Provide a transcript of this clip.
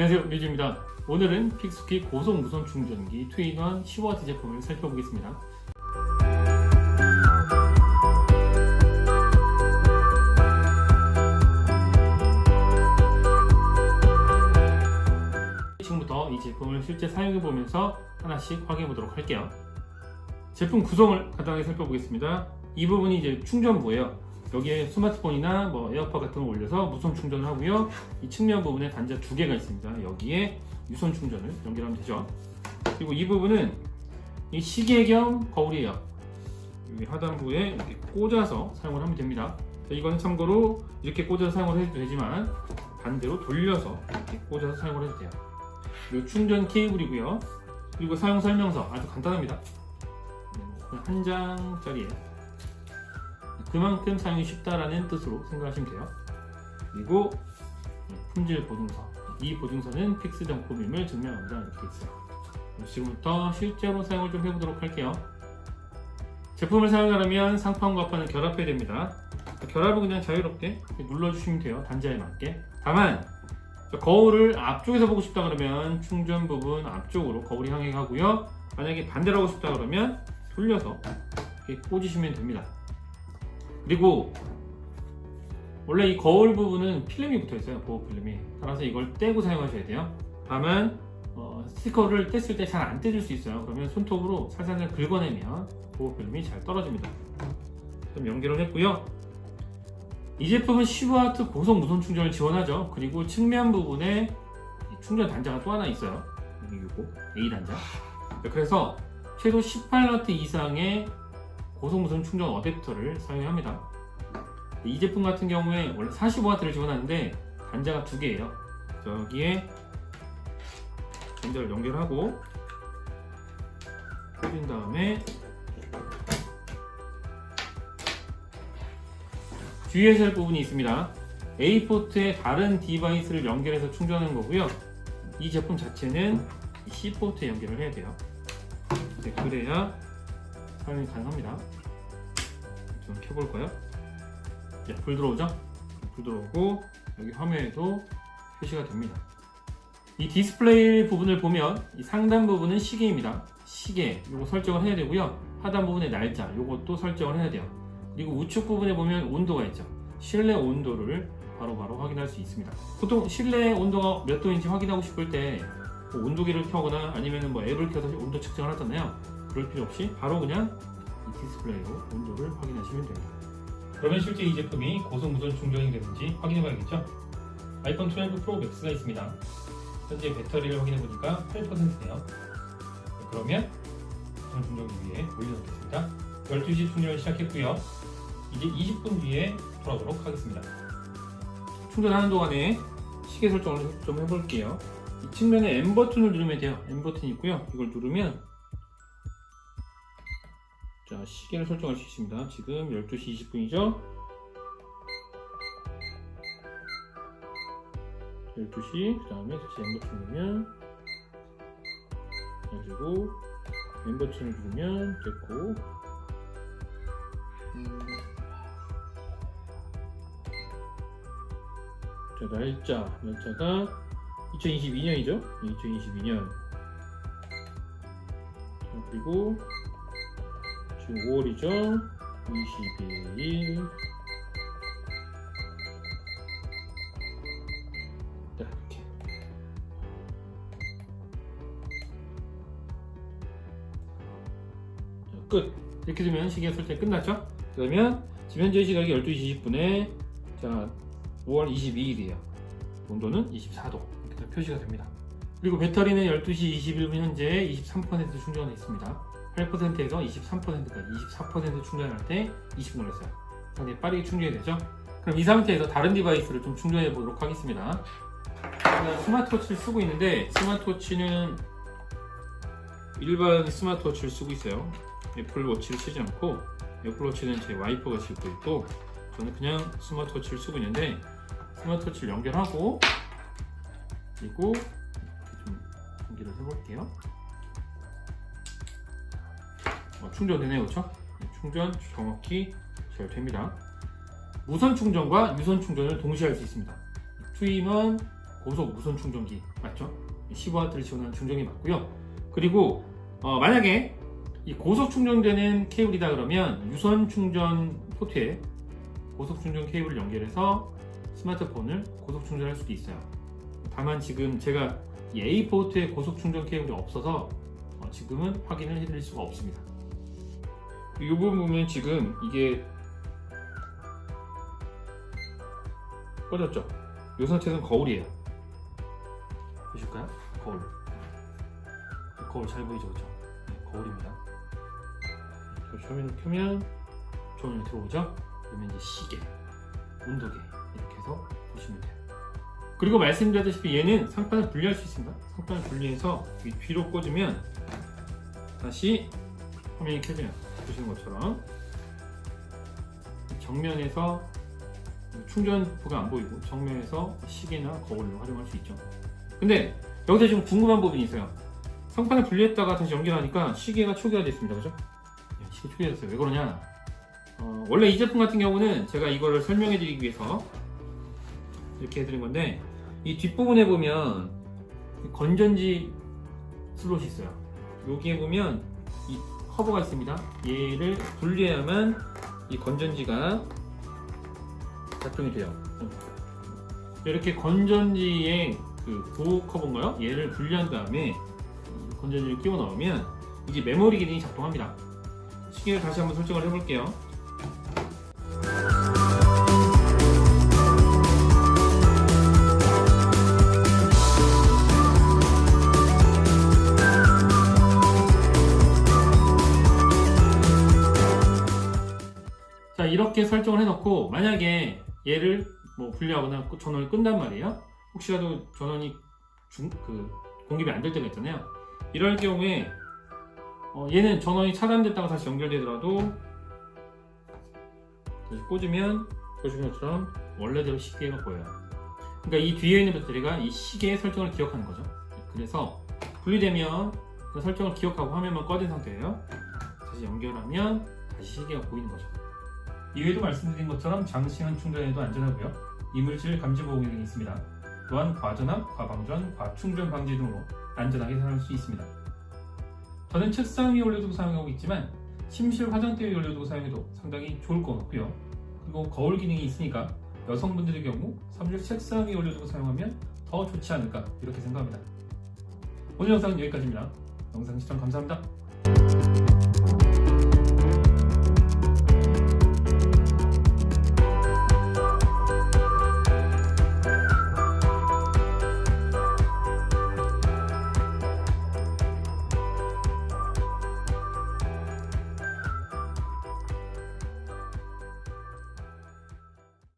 안녕하세요 류지입니다. 오늘은 픽스키 고속 무선 충전기 트윈원 15W 제품을 살펴보겠습니다. 지금부터 이 제품을 실제 사용해 보면서 하나씩 확인해 보도록 할게요. 제품 구성을 간단하게 살펴보겠습니다. 이 부분이 이제 충전부예요 여기에 스마트폰이나 뭐 에어팟 같은 걸 올려서 무선 충전을 하고요. 이 측면 부분에 단자 두 개가 있습니다. 여기에 유선 충전을 연결하면 되죠. 그리고 이 부분은 이 시계 겸 거울이에요. 여기 하단부에 이렇게 꽂아서 사용을 하면 됩니다. 자, 이거는 참고로 이렇게 꽂아서 사용을 해도 되지만 반대로 돌려서 이렇게 꽂아서 사용을 해도 돼요. 이 충전 케이블이고요. 그리고 사용 설명서 아주 간단합니다. 그냥 한 장짜리예요. 그만큼 사용이 쉽다라는 뜻으로 생각하시면 돼요. 그리고 품질 보증서. 이 보증서는 픽스 정품임을 증명합니다. 이렇게 있어요. 지금부터 실제로 사용을 좀 해보도록 할게요. 제품을 사용하려면 상판과 판을 결합해야 됩니다. 결합은 그냥 자유롭게 눌러주시면 돼요. 단자에 맞게. 다만 거울을 앞쪽에서 보고 싶다 그러면 충전 부분 앞쪽으로 거울이 향해 가고요. 만약에 반대로 하고 싶다 그러면 돌려서 이렇게 꽂으시면 됩니다. 그리고 원래 이 거울 부분은 필름이 붙어 있어요 보호 필름이. 따라서 이걸 떼고 사용하셔야 돼요. 다만 어, 스티커를 뗐을 때 잘 안 떼질 수 있어요. 그러면 손톱으로 살살 긁어내면 보호 필름이 잘 떨어집니다. 좀 연결을 했고요. 이 제품은 10W 고속 무선 충전을 지원하죠. 그리고 측면 부분에 충전 단자가 또 하나 있어요. 여기 이거 A 단자. 그래서 최소 18W 이상의 고속 무선 충전 어댑터를 사용합니다. 이 제품 같은 경우에 원래 45W를 지원하는데 단자가 두 개예요. 여기에 단자를 연결하고 꽂은 다음에 주의해야 할 부분이 있습니다. A 포트에 다른 디바이스를 연결해서 충전하는 거고요. 이 제품 자체는 C 포트에 연결을 해야 돼요. 네, 그래야 사용이 가능합니다. 좀 켜볼까요? 네, 불 들어오죠? 불 들어오고 여기 화면에도 표시가 됩니다. 이 디스플레이 부분을 보면 이 상단 부분은 시계입니다. 시계 요거 설정을 해야 되고요. 하단 부분의 날짜 요것도 설정을 해야 돼요. 그리고 우측 부분에 보면 온도가 있죠. 실내 온도를 바로바로 바로 확인할 수 있습니다. 보통 실내 온도가 몇 도인지 확인하고 싶을 때 뭐 온도계를 켜거나 아니면 뭐 앱을 켜서 온도 측정을 하잖아요. 그럴 필요 없이 바로 그냥 이 디스플레이로 온도를 확인하시면 됩니다. 그러면 실제 이 제품이 고속 무선 충전이 되는지 확인해 봐야겠죠? 아이폰 12 프로 맥스가 있습니다. 현재 배터리를 확인해 보니까 8%네요. 그러면 무선 충전기 위에 올려놓겠습니다. 12시 충전을 시작했고요. 이제 20분 뒤에 돌아오도록 하겠습니다. 충전하는 동안에 시계 설정을 좀 해볼게요. 이 측면에 M 버튼을 누르면 돼요. M 버튼이 있고요. 이걸 누르면 자 시계를 설정할 수 있습니다. 지금 12시 20분이죠. 12시 그 다음에 다시 M 버튼 누르면 그리고 M 버튼을 누르면 됐고 음, 자 날짜 날짜가 2022년이죠? 2022년. 그리고 지금 5월이죠? 22일. 자, 이렇게. 자, 끝. 이렇게 되면 시계 설때 끝났죠? 그러면 현재 시각이 12시 20분에 자 5월 22일이에요. 온도는 24도. 이렇게 표시가 됩니다. 그리고 배터리는 12시 21분 현재 23% 충전해 있습니다. 8%에서 23%까지 24% 충전할 때 20분 했어요. 상당히 빠르게 충전이 되죠. 그럼 이 상태에서 다른 디바이스를 좀 충전해 보도록 하겠습니다. 스마트워치를 쓰고 있는데 스마트워치는 일반 스마트워치를 쓰고 있어요. 애플워치를 쓰지 않고 애플워치는 제 와이프가 쓰고 있고 저는 그냥 스마트워치를 쓰고 있는데 스마트워치를 연결하고 그리고 좀 연결을 해볼게요. 어, 충전되네요, 그렇죠? 충전 정확히 잘 됩니다. 무선 충전과 유선 충전을 동시에 할 수 있습니다. 트윈원 고속 무선 충전기, 아, 맞죠? 15W를 지원하는 충전이 맞고요. 그리고 어, 만약에 이 고속 충전되는 케이블이다 그러면 유선 충전 포트에 고속 충전 케이블을 연결해서 스마트폰을 고속 충전할 수도 있어요. 다만 지금 제가 이 A 포트에 고속 충전 케이블이 없어서 어, 지금은 확인을 해드릴 수가 없습니다. 이 부분 보면 지금 이게 꺼졌죠? 이 상태는 거울이에요. 보실까요? 거울. 거울 잘 보이죠, 그죠? 네, 거울입니다. 저 조명을 켜면 조명이 들어오죠? 그러면 이제 시계, 온도계 이렇게 해서 보시면 돼요. 그리고 말씀드렸다시피 얘는 상판을 분리할 수 있습니다. 상판을 분리해서 이 뒤로 꽂으면 다시 화면이 켜져요. 보시는 것처럼 정면에서 충전포가 안 보이고 정면에서 시계나 거울로 활용할 수 있죠. 근데 여기서 지금 궁금한 부분이 있어요. 상판을 분리했다가 다시 연결하니까 시계가 초기화되어 있습니다. 그죠? 네, 시계 초기화됐어요. 왜 그러냐? 어, 원래 이 제품 같은 경우는 제가 이거를 설명해 드리기 위해서 이렇게 해드린 건데 이 뒷부분에 보면 건전지 슬롯이 있어요. 여기에 보면 이 커버가 있습니다. 얘를 분리해야만 이 건전지가 작동이 돼요. 이렇게 건전지의 그 보호 커버인가요? 얘를 분리한 다음에 이 건전지를 끼워 넣으면 이게 메모리 기능이 작동합니다. 시계를 다시 한번 설정을 해볼게요. 이렇게 설정을 해놓고 만약에 얘를 뭐 분리하거나 전원을 끈단 말이에요. 혹시라도 전원이 중, 그 공급이 안 될 때가 있잖아요. 이럴 경우에 어, 얘는 전원이 차단됐다가 다시 연결되더라도 다시 꽂으면 보시는 것처럼 원래대로 시계가 보여요. 그러니까 이 뒤에 있는 배터리가 이 시계의 설정을 기억하는 거죠. 그래서 분리되면 그 설정을 기억하고 화면만 꺼진 상태예요. 다시 연결하면 다시 시계가 보이는 거죠 이외에도 말씀드린 것처럼 장시간 충전에도 안전하고요. 이물질 감지 보호 기능이 있습니다. 또한 과전압, 과방전, 과충전 방지 등으로 안전하게 사용할 수 있습니다. 저는 책상 위에 올려두고 사용하고 있지만 침실 화장대 위에 올려두고 사용해도 상당히 좋을 것 같고요. 그리고 거울 기능이 있으니까 여성분들의 경우 사무실 책상 위에 올려두고 사용하면 더 좋지 않을까 이렇게 생각합니다. 오늘 영상은 여기까지입니다. 영상 시청 감사합니다.